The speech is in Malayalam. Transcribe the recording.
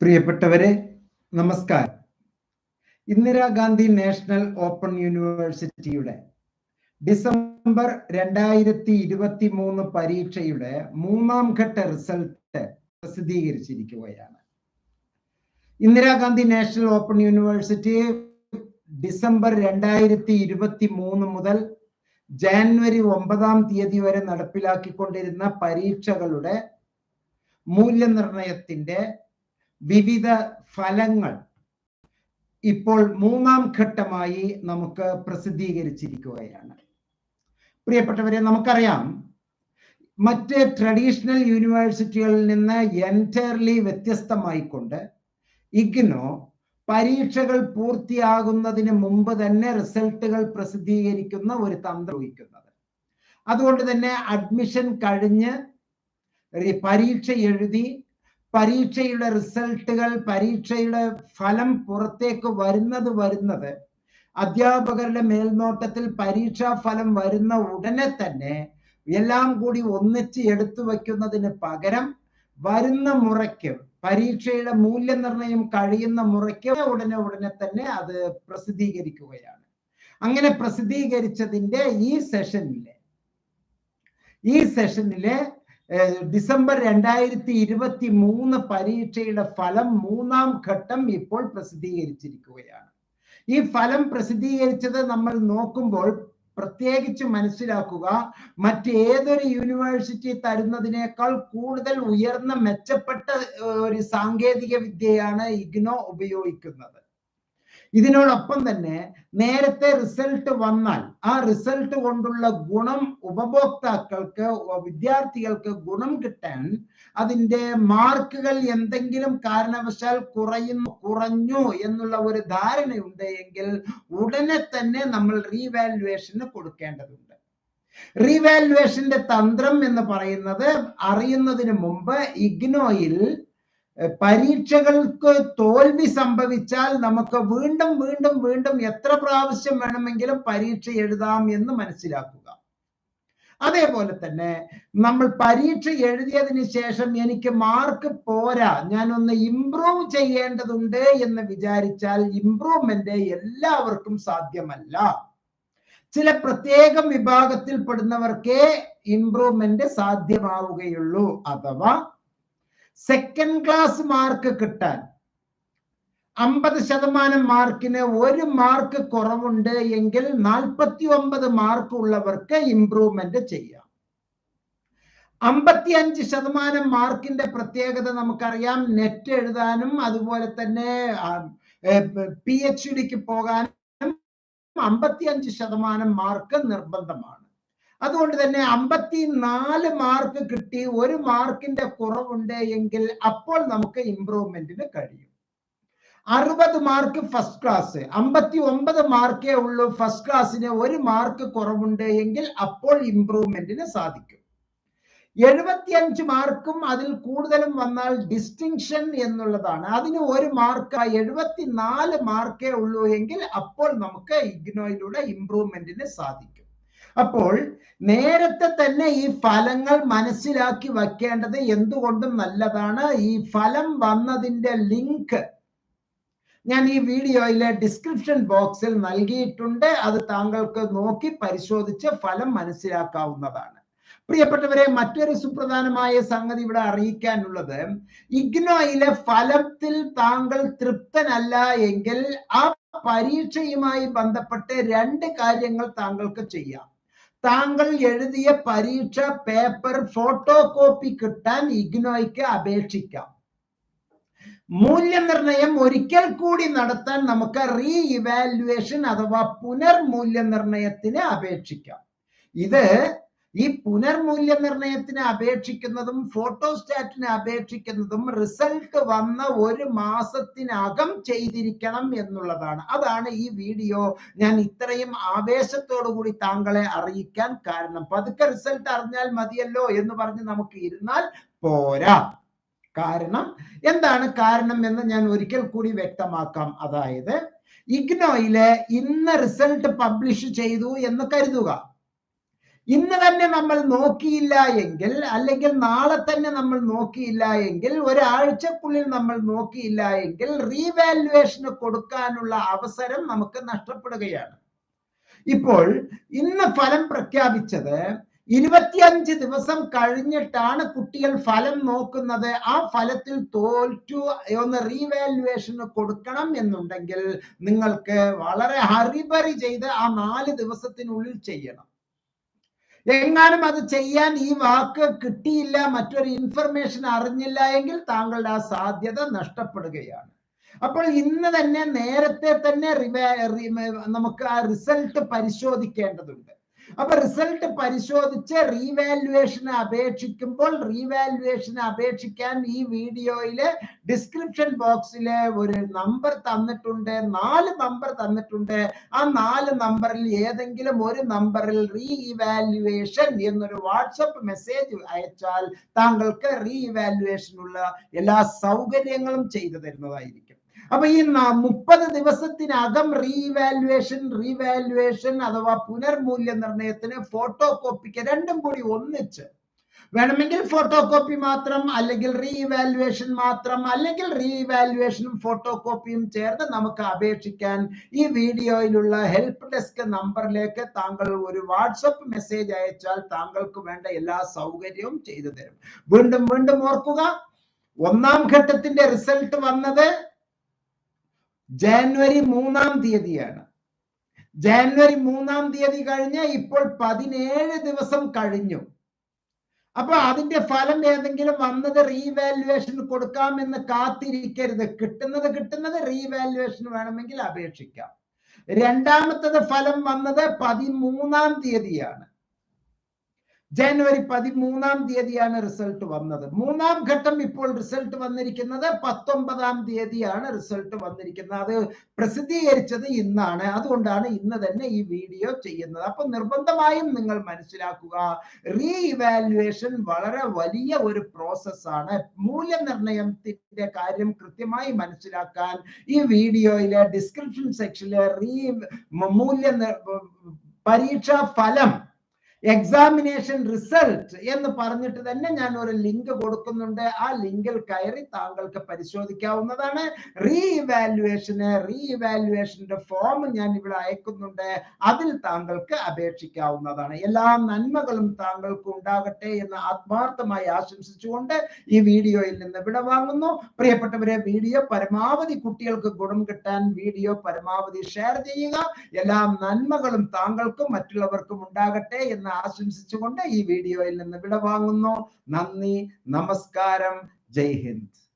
പ്രിയപ്പെട്ടവരെ നമസ്കാരം. ഇന്ദിരാഗാന്ധി നാഷണൽ ഓപ്പൺ യൂണിവേഴ്സിറ്റിയുടെ ഡിസംബർ രണ്ടായിരത്തി ഇരുപത്തി മൂന്ന് പരീക്ഷയുടെ മൂന്നാം ഘട്ട result പ്രസിദ്ധീകരിച്ചിരിക്കുകയാണ്. Indira Gandhi national open university December രണ്ടായിരത്തി ഇരുപത്തി മൂന്ന് മുതൽ ജാനുവരി ഒമ്പതാം തീയതി വരെ നടപ്പിലാക്കിക്കൊണ്ടിരുന്ന പരീക്ഷകളുടെ മൂല്യനിർണയത്തിന്റെ വിവിധ ഫലങ്ങൾ. ഇപ്പോൾ മൂന്നാം ഘട്ടമായി നമുക്ക് പ്രസിദ്ധീകരിച്ചിരിക്കുകയാണ്. പ്രിയപ്പെട്ടവരെ നമുക്കറിയാം മറ്റ് ട്രഡീഷണൽ യൂണിവേഴ്സിറ്റികളിൽ നിന്ന് എന്റയർലി വ്യത്യസ്തമായിക്കൊണ്ട് ഇഗ്നോ പരീക്ഷകൾ പൂർത്തിയാകുന്നതിന് മുമ്പ് തന്നെ റിസൾട്ടുകൾ പ്രസിദ്ധീകരിക്കുന്ന ഒരു തന്ത്രം ഉപയോഗിക്കുന്നത്. അതുകൊണ്ട് തന്നെ അഡ്മിഷൻ കഴിഞ്ഞ് പരീക്ഷ എഴുതി പരീക്ഷയുടെ റിസൾട്ടുകൾ പരീക്ഷയുടെ ഫലം പുറത്തേക്ക് വരുന്നത് വരുന്നത് അധ്യാപകരുടെ മേൽനോട്ടത്തിൽ പരീക്ഷാ ഫലം വരുന്ന ഉടനെ തന്നെ എല്ലാം കൂടി ഒന്നിച്ച് എടുത്തു വയ്ക്കുന്നതിന് പകരം വരുന്ന മുറയ്ക്ക് പരീക്ഷയുടെ മൂല്യനിർണയം കഴിയുന്ന മുറയ്ക്ക് ഉടനെ ഉടനെ തന്നെ അത് പ്രസിദ്ധീകരിക്കുകയാണ്. അങ്ങനെ പ്രസിദ്ധീകരിച്ചതിന്റെ ഈ സെഷനിലെ ഈ സെഷനിലെ ഡിസംബർ രണ്ടായിരത്തി ഇരുപത്തി മൂന്ന് പരീക്ഷയുടെ ഫലം മൂന്നാം ഘട്ടം ഇപ്പോൾ പ്രസിദ്ധീകരിച്ചിരിക്കുകയാണ്. ഈ ഫലം പ്രസിദ്ധീകരിച്ചത് നമ്മൾ നോക്കുമ്പോൾ പ്രത്യേകിച്ച് മനസ്സിലാക്കുക മറ്റേതൊരു യൂണിവേഴ്സിറ്റി തരുന്നതിനേക്കാൾ കൂടുതൽ ഉയർന്ന മെച്ചപ്പെട്ട ഒരു സാങ്കേതിക വിദ്യയാണ് ഇഗ്നോ ഉപയോഗിക്കുന്നത്. ഇതിനോടൊപ്പം തന്നെ നേരത്തെ റിസൾട്ട് വന്നാൽ ആ റിസൾട്ട് കൊണ്ടുള്ള ഗുണം ഉപഭോക്താക്കൾക്ക് വിദ്യാർത്ഥികൾക്ക് ഗുണം കിട്ടാൻ അതിന്റെ മാർക്കുകൾ എന്തെങ്കിലും കാരണവശാൽ കുറയുന്നു കുറഞ്ഞു എന്നുള്ള ഒരു ധാരണയുണ്ട് എങ്കിൽ ഉടനെ തന്നെ നമ്മൾ റീവാലുവേഷന് കൊടുക്കേണ്ടതുണ്ട്. റീവാലുവേഷന്റെ തന്ത്രം എന്ന് പറയുന്നത് അറിയുന്നതിന് മുമ്പ് ഇഗ്നോയിൽ പരീക്ഷകൾക്ക് തോൽവി സംഭവിച്ചാൽ നമുക്ക് വീണ്ടും വീണ്ടും വീണ്ടും എത്ര പ്രാവശ്യം വേണമെങ്കിലും പരീക്ഷ എഴുതാം എന്ന് മനസ്സിലാക്കുക. അതേപോലെ തന്നെ നമ്മൾ പരീക്ഷ എഴുതിയതിന് ശേഷം എനിക്ക് മാർക്ക് പോരാ ഞാനൊന്ന് ഇംപ്രൂവ് ചെയ്യേണ്ടതുണ്ട് എന്ന് വിചാരിച്ചാൽ ഇംപ്രൂവ്മെന്റ് എല്ലാവർക്കും സാധ്യമല്ല. ചില പ്രത്യേക വിഭാഗത്തിൽ വിഭാഗത്തിൽപ്പെടുന്നവർക്കേ ഇംപ്രൂവ്മെന്റ് സാധ്യമാവുകയുള്ളൂ. അഥവാ സെക്കൻഡ് ക്ലാസ് മാർക്ക് കിട്ടാൻ. അമ്പത് ശതമാനം മാർക്കിന് ഒരു മാർക്ക് കുറവുണ്ട് എങ്കിൽ നാൽപ്പത്തി ഒമ്പത് മാർക്ക് ഉള്ളവർക്ക് ഇംപ്രൂവ്മെന്റ് ചെയ്യാം. അമ്പത്തി അഞ്ച് ശതമാനം മാർക്കിന്റെ പ്രത്യേകത നമുക്കറിയാം. നെറ്റ് എഴുതാനും അതുപോലെ തന്നെ പി എച്ച് ഡിക്ക് പോകാനും അമ്പത്തി അഞ്ച് ശതമാനം മാർക്ക് നിർബന്ധമാണ്. അതുകൊണ്ട് തന്നെ അമ്പത്തി നാല് മാർക്ക് കിട്ടി ഒരു മാർക്കിന്റെ കുറവുണ്ട് എങ്കിൽ അപ്പോൾ നമുക്ക് ഇംപ്രൂവ്മെന്റിന് കഴിയും. അറുപത് മാർക്ക് ഫസ്റ്റ് ക്ലാസ് അമ്പത്തി ഒമ്പത് മാർക്കേ ഉള്ളൂ ഫസ്റ്റ് ക്ലാസ്സിന് ഒരു മാർക്ക് കുറവുണ്ട് എങ്കിൽ അപ്പോൾ ഇംപ്രൂവ്മെന്റിന് സാധിക്കും. എഴുപത്തിയഞ്ച് മാർക്കും അതിൽ കൂടുതലും വന്നാൽ ഡിസ്റ്റിങ്ഷൻ എന്നുള്ളതാണ്. അതിന് ഒരു മാർക്ക് എഴുപത്തിനാല് മാർക്കേ ഉള്ളൂ എങ്കിൽ അപ്പോൾ നമുക്ക് ഇഗ്നോയിലൂടെ ഇംപ്രൂവ്മെന്റിന് സാധിക്കും. അപ്പോൾ നേരത്തെ തന്നെ ഈ ഫലങ്ങൾ മനസ്സിലാക്കി വയ്ക്കേണ്ടത് എന്തുകൊണ്ടും നല്ലതാണ്. ഈ ഫലം വന്നതിന്റെ ലിങ്ക് ഞാൻ ഈ വീഡിയോയിലെ ഡിസ്ക്രിപ്ഷൻ ബോക്സിൽ നൽകിയിട്ടുണ്ട്. അത് താങ്കൾക്ക് നോക്കി പരിശോധിച്ച് ഫലം മനസ്സിലാക്കാവുന്നതാണ്. പ്രിയപ്പെട്ടവരെ മറ്റൊരു സുപ്രധാനമായ സംഗതി ഇവിടെ അറിയിക്കാനുള്ളത്. ഇഗ്നോയിലെ ഫലത്തിൽ താങ്കൾ തൃപ്തനല്ല എങ്കിൽ ആ പരീക്ഷയുമായി ബന്ധപ്പെട്ട് രണ്ട് കാര്യങ്ങൾ താങ്കൾക്ക് ചെയ്യാം. താങ്കൾ എഴുതിയ പരീക്ഷ പേപ്പർ ഫോട്ടോ കോപ്പി കിട്ടാൻ ഇഗ്നോയ്ക്ക് അപേക്ഷിക്കാം. മൂല്യനിർണയം ഒരിക്കൽ കൂടി നടത്താൻ നമുക്ക് റീ ഇവാലുവേഷൻ അഥവാ പുനർമൂല്യനിർണയത്തിന് അപേക്ഷിക്കാം. ഇത് ഈ പുനർമൂല്യനിർണയത്തിന് അപേക്ഷിക്കുന്നതും ഫോട്ടോസ്റ്റാറ്റിന് അപേക്ഷിക്കുന്നതും റിസൾട്ട് വന്ന ഒരു മാസത്തിനകം ചെയ്തിരിക്കണം എന്നുള്ളതാണ്. അതാണ് ഈ വീഡിയോ. ഞാൻ ഇത്രയും ആവേശത്തോടു കൂടി താങ്കളെ അറിയിക്കാൻ കാരണം. പതുക്കെ റിസൾട്ട് അറിഞ്ഞാൽ മതിയല്ലോ എന്ന് പറഞ്ഞ് നമുക്ക് ഇരുന്നാൽ പോരാ. കാരണം എന്താണ് കാരണം എന്ന് ഞാൻ ഒരിക്കൽ കൂടി വ്യക്തമാക്കാം. അതായത് ഇഗ്നോയിലെ ഇന്ന് റിസൾട്ട് പബ്ലിഷ് ചെയ്തു എന്ന് കരുതുക. ഇന്ന് തന്നെ നമ്മൾ നോക്കിയില്ല എങ്കിൽ അല്ലെങ്കിൽ നാളെ തന്നെ നമ്മൾ നോക്കിയില്ല എങ്കിൽ ഒരാഴ്ചക്കുള്ളിൽ നമ്മൾ നോക്കിയില്ല എങ്കിൽ റീവാലുവേഷന് കൊടുക്കാനുള്ള അവസരം നമുക്ക് നഷ്ടപ്പെടുകയാണ്. ഇപ്പോൾ ഇന്ന് ഫലം പ്രഖ്യാപിച്ചത് ഇരുപത്തിയഞ്ച് ദിവസം കഴിഞ്ഞിട്ടാണ് കുട്ടികൾ ഫലം നോക്കുന്നത്. ആ ഫലത്തിൽ തോറ്റു ഒന്ന് റീവാലുവേഷന് കൊടുക്കണം എന്നുണ്ടെങ്കിൽ നിങ്ങൾക്ക് വളരെ ഹറിബറി ചെയ്ത് ആ നാല് ദിവസത്തിനുള്ളിൽ ചെയ്യണം. എങ്ങാനും അത് ചെയ്യാൻ ഈ വാക്ക് കിട്ടിയില്ല മറ്റൊരു ഇൻഫർമേഷൻ അറിഞ്ഞില്ല എങ്കിൽ താങ്കളുടെ ആ സാധ്യത നഷ്ടപ്പെടുകയാണ്. അപ്പോൾ ഇന്ന് തന്നെ നേരത്തെ തന്നെ നമുക്ക് ആ റിസൾട്ട് പരിശോധിക്കേണ്ടതുണ്ട്. അപ്പൊ റിസൾട്ട് പരിശോധിച്ച് റീവാലുവേഷന് അപേക്ഷിക്കുമ്പോൾ റീവാലുവേഷന് അപേക്ഷിക്കാൻ ഈ വീഡിയോയിൽ ഡിസ്ക്രിപ്ഷൻ ബോക്സിൽ ഒരു നമ്പർ തന്നിട്ടുണ്ട് നാല് നമ്പർ തന്നിട്ടുണ്ട്. ആ നാല് നമ്പറിൽ ഏതെങ്കിലും ഒരു നമ്പറിൽ റീ ഇവാലുവേഷൻ എന്നൊരു വാട്സപ്പ് മെസ്സേജ് അയച്ചാൽ താങ്കൾക്ക് റീ ഇവാലുവേഷനുള്ള എല്ലാ സൗകര്യങ്ങളും ചെയ്തു തരുന്നതായിരിക്കും. അപ്പൊ ഈ മുപ്പത് ദിവസത്തിനകം റീവാലുവേഷൻ റീവാലുവേഷൻ അഥവാ പുനർമൂല്യനിർണയത്തിന് ഫോട്ടോ കോപ്പിക്ക് രണ്ടും കൂടി ഒന്നിച്ച്. വേണമെങ്കിൽ ഫോട്ടോ കോപ്പി മാത്രം അല്ലെങ്കിൽ റീവാലുവേഷൻ മാത്രം അല്ലെങ്കിൽ റീവാലുവേഷനും ഫോട്ടോ കോപ്പിയും ചേർന്ന് നമുക്ക് അപേക്ഷിക്കാൻ ഈ വീഡിയോയിലുള്ള ഹെൽപ്പ് ഡെസ്ക് നമ്പറിലേക്ക് താങ്കൾ ഒരു വാട്സപ്പ് മെസ്സേജ് അയച്ചാൽ താങ്കൾക്ക് വേണ്ട എല്ലാ സൗകര്യവും ചെയ്തു തരും. വീണ്ടും വീണ്ടും ഓർക്കുക ഒന്നാം ഘട്ടത്തിന്റെ റിസൾട്ട് വന്നത് ജാനുവരി മൂന്നാം തീയതിയാണ്. ജാനുവരി മൂന്നാം തീയതി കഴിഞ്ഞ് ഇപ്പോൾ പതിനേഴ് ദിവസം കഴിഞ്ഞു. അപ്പൊ അതിന്റെ ഫലം ഏതെങ്കിലും വന്നത് റീവാലുവേഷൻ കൊടുക്കാമെന്ന് കാത്തിരിക്കരുത്. കിട്ടുന്നത് കിട്ടുന്നത് റീവാലുവേഷൻ വേണമെങ്കിൽ അപേക്ഷിക്കാം. രണ്ടാമത്തത് ഫലം വന്നത് പതിമൂന്നാം തീയതിയാണ്. ജനുവരി പതിമൂന്നാം തീയതിയാണ് റിസൾട്ട് വന്നത്. മൂന്നാം ഘട്ടം ഇപ്പോൾ റിസൾട്ട് വന്നിരിക്കുന്നത് പത്തൊമ്പതാം തീയതിയാണ് റിസൾട്ട് വന്നിരിക്കുന്നത്. അത് പ്രസിദ്ധീകരിച്ചത് ഇന്നാണ്. അതുകൊണ്ടാണ് ഇന്ന് തന്നെ ഈ വീഡിയോ ചെയ്യുന്നത്. അപ്പൊ നിർബന്ധമായും നിങ്ങൾ മനസ്സിലാക്കുക റീ ഇവാലുവേഷൻ വളരെ വലിയ ഒരു പ്രോസസ്സാണ് മൂല്യനിർണയത്തിന്റെ കാര്യം കൃത്യമായി മനസ്സിലാക്കാൻ ഈ വീഡിയോയിലെ ഡിസ്ക്രിപ്ഷൻ സെക്ഷനിലെ റീ മൂല്യ പരീക്ഷാ ഫലം എക്സാമിനേഷൻ റിസൾട്ട് എന്ന് പറഞ്ഞിട്ട് തന്നെ ഞാൻ ഒരു ലിങ്ക് കൊടുക്കുന്നുണ്ട്. ആ ലിങ്കിൽ കയറി താങ്കൾക്ക് പരിശോധിക്കാവുന്നതാണ്. റീ ഇവാലുവേഷന് റീ ഇവാലുവേഷന്റെ ഫോം ഞാൻ ഇവിടെ അയക്കുന്നുണ്ട്. അതിൽ താങ്കൾക്ക് അപേക്ഷിക്കാവുന്നതാണ്. എല്ലാ നന്മകളും താങ്കൾക്ക് ഉണ്ടാകട്ടെ എന്ന് ആത്മാർത്ഥമായി ആശംസിച്ചുകൊണ്ട് ഈ വീഡിയോയിൽ നിന്ന് വിട വാങ്ങുന്നു. പ്രിയപ്പെട്ടവരെ വീഡിയോ പരമാവധി കുട്ടികൾക്ക് ഗുണം കിട്ടാൻ വീഡിയോ പരമാവധി ഷെയർ ചെയ്യുക. എല്ലാ നന്മകളും താങ്കൾക്കും മറ്റുള്ളവർക്കും ഉണ്ടാകട്ടെ എന്ന് ആശംസിച്ചുകൊണ്ട് ഈ വീഡിയോയിൽ നിന്ന് വിട വാങ്ങുന്നു നന്ദി നമസ്കാരം. ജയ് ഹിന്ദ്.